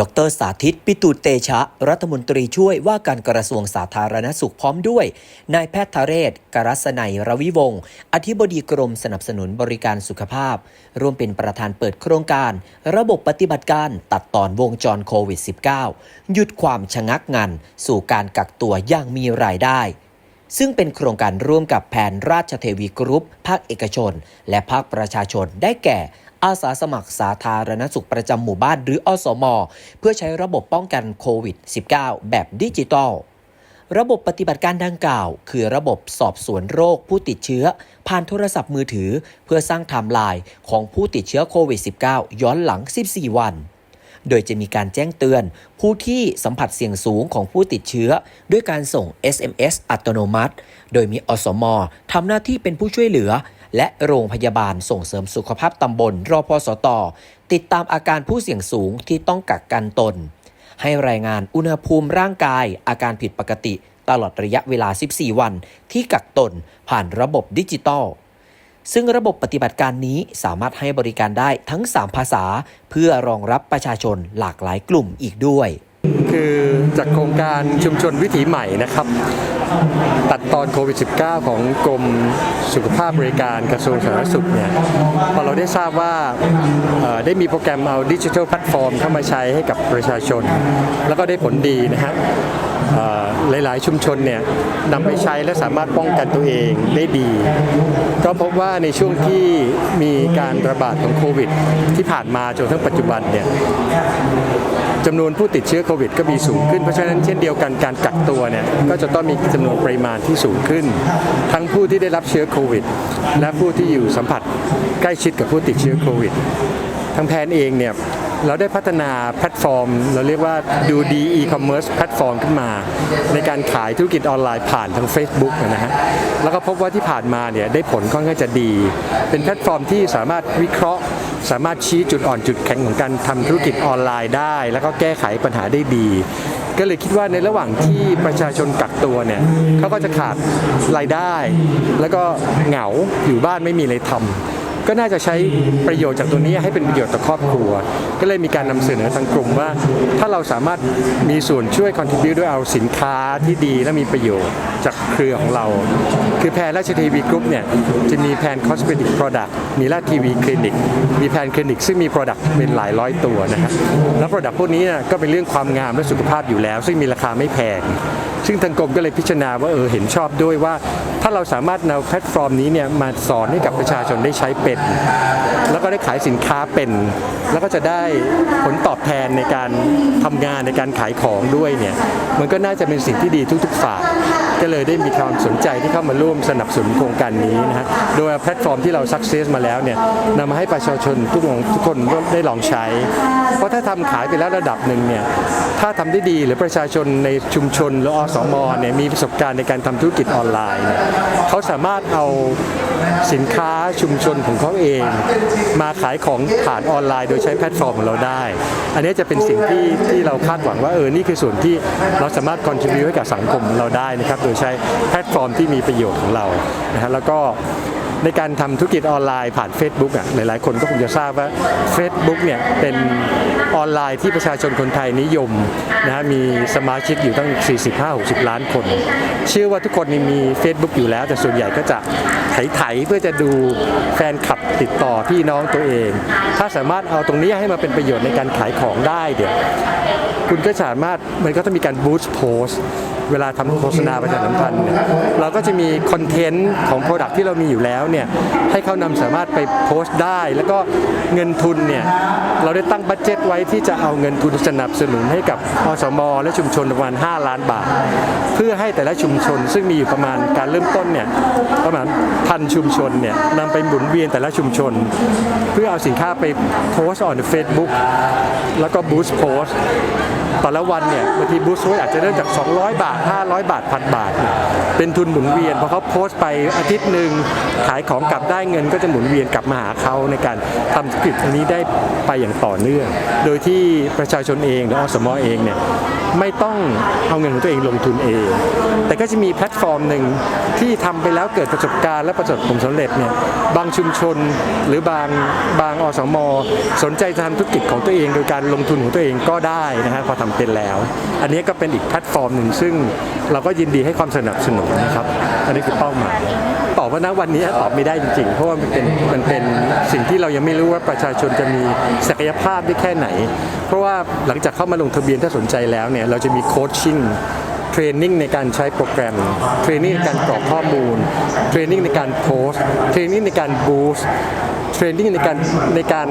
ดรสาธิต ปิตุเตชะ รัฐมนตรีช่วยว่าการกระทรวงสาธารณสุขพร้อมด้วย นายแพทย์ทะเรศ กรัศนัยรวิวงศ์อธิบดีกรมสนับสนุนบริการสุขภาพ ร่วมเป็นประธานเปิดโครงการ ระบบปฏิบัติการตัดตอนวงจรโควิด -19 หยุดความชะงักงัน สู่การกักตัวอย่างมีรายได้ซึ่งเป็นโครงการร่วมกับแผนราชเทวีกรุ๊ป ภาคเอกชน และภาคประชาชนได้แก่ อาสาสมัครสาธารณสุขประจำหมู่บ้านหรืออสม เพื่อใช้ระบบป้องกันโควิด -19 แบบดิจิตอลระบบปฏิบัติการดังกล่าว คือระบบสอบสวนโรคผู้ติดเชื้อ ผ่านโทรศัพท์มือถือ เพื่อสร้างไทม์ไลน์ของผู้ติดเชื้อโควิด -19 ย้อนหลัง 14 วัน โดยจะมีการแจ้งเตือน ผู้ที่สัมผัสเสี่ยงสูงของผู้ติดเชื้อ ด้วยการส่ง SMS อัตโนมัติ โดยมีอสมทำหน้าที่เป็นผู้ช่วยเหลือ และโรงพยาบาลส่งเสริมสุขภาพตำบลรอพสตติดตามอาการผู้เสี่ยงสูงที่ต้องกักกันตน ให้รายงานอุณหภูมิร่างกาย อาการผิดปกติ ตลอดระยะเวลา 14 วัน ที่กักตนผ่านระบบดิจิตอลซึ่งระบบปฏิบัติการนี้สามารถให้บริการได้ทั้ง 3 ภาษา เพื่อรองรับประชาชนหลากหลายกลุ่มอีกด้วย คือจากโครงการชุมชนวิถีใหม่นะครับ ตัดตอนโควิด -19 ของกรมสุขภาพบริการกระทรวงสาธารณสุขเนี่ยพอเราได้ทราบว่าได้มีโปรแกรมเอาดิจิทัลแพลตฟอร์มเข้ามาใช้ให้กับประชาชน แล้วก็ได้ผลดีนะครับ หลาย ๆ ชุมชนเนี่ยนำไปใช้และสามารถป้องกันตัวเองได้ดี ก็พบว่าในช่วงที่มีการระบาดของโควิด ที่ผ่านมาจนทั้งปัจจุบันเนี่ยจำนวนผู้ติดเชื้อโควิดก็มีสูงขึ้น เพราะฉะนั้นเช่นเดียวกันการกักตัวเนี่ยก็จะต้องมีจำนวนปริมาณที่สูงขึ้น ทั้งผู้ที่ได้รับเชื้อโควิด และผู้ที่อยู่สัมผัสใกล้ชิดกับผู้ติดเชื้อโควิดทางแพนเองเนี่ย เราได้พัฒนาแพลตฟอร์ม เราเรียกว่าดูดีอีคอมเมิร์ซแพลตฟอร์มขึ้นมา ในการขายธุรกิจออนไลน์ผ่านทาง Facebook นะฮะแล้วก็พบว่าที่ผ่านมาเนี่ยได้ผลค่อนข้างจะดี เป็นแพลตฟอร์มที่สามารถวิเคราะห์ สามารถชี้จุดอ่อนจุดแข็งของการทำธุรกิจออนไลน์ได้ แล้วก็แก้ไขปัญหาได้ดีก็เลยคิดว่าในระหว่างที่ประชาชนกักตัวเนี่ยเขาก็จะขาดรายได้ แล้วก็เหงาอยู่บ้านไม่มีอะไรทำ ก็น่าจะใช้ประโยชน์จากตัวนี้ให้เป็นประโยชน์ต่อครอบครัว ก็เลยมีการนำเสนอทางกลุ่มว่า ถ้าเราสามารถมีส่วนช่วย Contrib ด้วยเอาสินค้าที่ดีและมีประโยชน์จากเครือของเรา คือแพนราชเทวีกรุ๊ปเนี่ยจะมีแพน cosmetic Product าชทีวีคลินิก มีแพนคลินิก ซึ่งมี product เป็นหลายร้อยตัวนะครับแล้ว product พวกนี้ก็เป็นเรื่องความงามและสุขภาพอยู่แล้ว ซึ่งมีราคาไม่แพง ซึ่งทางกรมก็เลยพิจารณาว่าเออเห็นชอบด้วยว่า ถ้าเราสามารถนำแพลตฟอร์มนี้เนี่ยมาสอนให้กับประชาชนได้ใช้เป็น แล้วก็ได้ขายสินค้าเป็น แล้วก็จะได้ผลตอบแทนในการทำงานในการขายของด้วยเนี่ยมันก็น่าจะเป็นสิ่งที่ดีทุกๆฝ่าย ก็เลยได้มีความสนใจที่เข้ามาร่วมสนับสนุนโครงการนี้นะฮะโดยแพลตฟอร์มที่เราสักเซสมาแล้วเนี่ยนำมาให้ประชาชนทุกคนทุกคนได้ลองใช้ เพราะถ้าทำขายไปแล้วระดับหนึ่งเนี่ยถ้าทำได้ดีหรือประชาชนในชุมชนหรืออสมเนี่ยมีประสบการณ์ในการทำธุรกิจออนไลน์เขาสามารถเอาสินค้าชุมชนของเขาเอง มาขายของผ่านออนไลน์ โดยใช้แพลตฟอร์มของเราได้ อันนี้จะเป็นสิ่งที่ที่เราคาดหวังว่าเออนี่คือส่วนที่เราสามารถ contribute ให้กับสังคมเราได้นะครับโดยใช้แพลตฟอร์มที่มีประโยชน์ของเรานะฮะแล้วก็ในการทำธุรกิจออนไลน์ผ่าน Facebook อะหลายๆ คนก็คงจะทราบว่า Facebook เนี่ยเป็นออนไลน์ที่ประชาชนคนไทยนิยมนะฮะมีสมาชิกอยู่ตั้ง 45-60 ล้านคน เชื่อว่าทุกคนนี่มี Facebook อยู่แล้ว แต่ส่วนใหญ่ก็จะไถๆเพื่อจะดูแฟนคลับติดต่อพี่น้องตัวเอง ถ้าสามารถเอาตรงนี้ให้มาเป็นประโยชน์ในการขายของได้เดี๋ยวคุณก็สามารถมันก็ต้องมีการบูสต์โพส เวลาทำโฆษณาประชาสัมพันธ์เนี่ยเราก็จะมีคอนเทนต์ของ Product ที่เรามีอยู่แล้วเนี่ยให้เขานำสามารถไปโพสต์ได้ แล้วก็เงินทุนเนี่ยเราได้ตั้งบัตเจ็ตไว้ที่จะเอาเงินทุนสนับสนุนให้กับอสม และชุมชนประมาณ 5 ล้านบาท เพื่อให้แต่ละชุมชน ซึ่งมีอยู่ประมาณการเริ่มต้นเนี่ยประมาณพันชุมชนเนี่ยนำไปหมุนเวียนแต่ละชุมชน เพื่อเอาสินค้าไปโพสต์ on Facebook แล้วก็บูสต์โพสต์ แต่ละวันเนี่ยบางทีบูสต์โพสอาจจะเริ่มจาก 200 บาท 500 บาทพันบาทเนี่ยเป็นทุนหมุนเวียนพอเขาโพสต์ไปอาทิตย์หนึ่งขายของกลับได้เงินก็จะหมุนเวียนกลับมาหาเขาในการทำธุรกิจอันนี้ได้ไปอย่างต่อเนื่อง โดยที่ประชาชนเองหรืออสมอเองเนี่ยไม่ต้องเอาเงินของตัวเองลงทุนเอง แต่ก็จะมีแพลตฟอร์มหนึ่งที่ทำไปแล้วเกิดประสบการณ์และประสบผลสำเร็จเนี่ยบางชุมชนหรือบางบางอสม สนใจจะทำธุรกิจของตัวเอง โดยการลงทุนของตัวเองก็ได้นะฮะพอทำเป็นแล้ว อันนี้ก็เป็นอีกแพลตฟอร์มหนึ่งซึ่งเราก็ยินดีให้ความสนับสนุนนะครับ อันนี้คือเป้าหมายตอบว่าณวันนี้ตอบไม่ได้จริงๆ เพราะว่ามันเป็นมันเป็นสิ่งที่เรายังไม่รู้ว่าประชาชนจะมีศักยภาพได้แค่ไหน เพราะว่าหลังจากเข้ามาลงทะเบียนถ้าสนใจแล้วเนี่ยเราจะมีโคชชิ่งเทรนนิ่งในการใช้โปรแกรม เทรนนิ่งในการกรอกข้อมูล เทรนนิ่งในการโพสเทรนนิ่งในการบูสต์ เทรนนิ่งในการในการ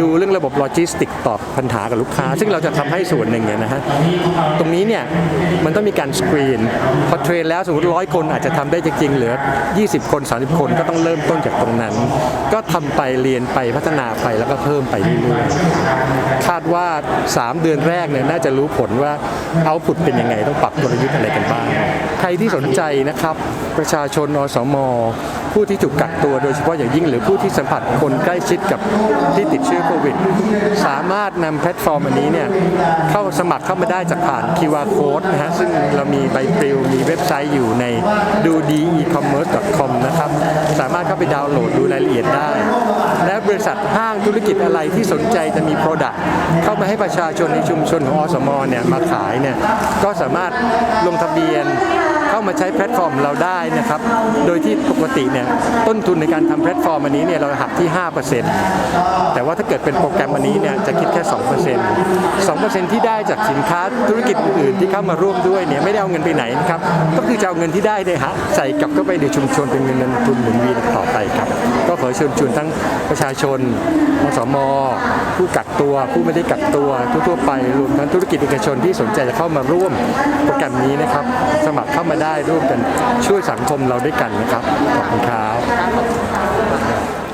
ดูเรื่องระบบโลจิสติกตอบปัญหากับลูกค้า ซึ่งเราจะทำให้ส่วนหนึ่งเนี่ยนะฮะตรงนี้เนี่ยมันต้องมีการสกรีนพอเทรนแล้วสมมติร้อยคนอาจจะทำได้จริงๆเหลือ 20 คน 30 คนก็ต้องเริ่มต้นจากตรงนั้น ก็ทำไปเรียนไปพัฒนาไปแล้วก็เพิ่มไปเรื่อยๆคาดว่า 3 เดือนแรกเนี่ยน่าจะรู้ผลว่าเอาผุดเป็นยังไงต้องปรับกลยุทธ์อะไรกันบ้าง ใครที่สนใจนะครับ ประชาชนอสม ผู้ที่ถูกกักตัวโดยเฉพาะอย่างยิ่งหรือผู้ที่สัมผัสคนใกล้ชิดกับที่ติดเชื้อโควิด สามารถนำแพลตฟอร์มอันนี้เนี่ยเข้าสมัครเข้ามาได้จากผ่าน QR code นะฮะซึ่งเรามีใบปลิวมีเว็บไซต์อยู่ในดูดี e-commerce.com นะครับ สามารถเข้าไปดาวน์โหลดดูรายละเอียดได้ และบริษัทห้างธุรกิจอะไรที่สนใจจะมี Product เข้ามาให้ประชาชนในชุมชนของอสมเนี่ยมาขายเนี่ยก็สามารถลงทะเบียน เข้ามาใช้แพลตฟอร์มเราได้นะครับ โดยที่ปกติเนี่ยต้นทุนในการทำแพลตฟอร์มอันนี้เนี่ยเราหักที่ 5%แต่ว่าถ้าเกิดเป็นโปรแกรมอันนี้เนี่ยจะคิดแค่ 2% 2%ที่ได้จากสินค้าธุรกิจอื่นๆที่เข้ามาร่วมด้วยเนี่ยไม่ได้เอาเงินไปไหนนะครับ ก็คือจะเอาเงินที่ได้เนี่ยฮะใส่กลับเข้าไปในชุมชนเป็นเงินทุนหมุนเวียนต่อไปครับ ก็ขอเชิญชวนทั้งประชาชนอสม ผู้กักตัว ผู้ไม่ได้กักตัวทั่วๆไปรวมทั้งธุรกิจเอกชนที่สนใจจะเข้ามาร่วมโปรแกรมนี้นะครับ สมัครเข้ามาได้ร่วมกันช่วยสังคมเราด้วยกันนะครับ ขอบคุณครับ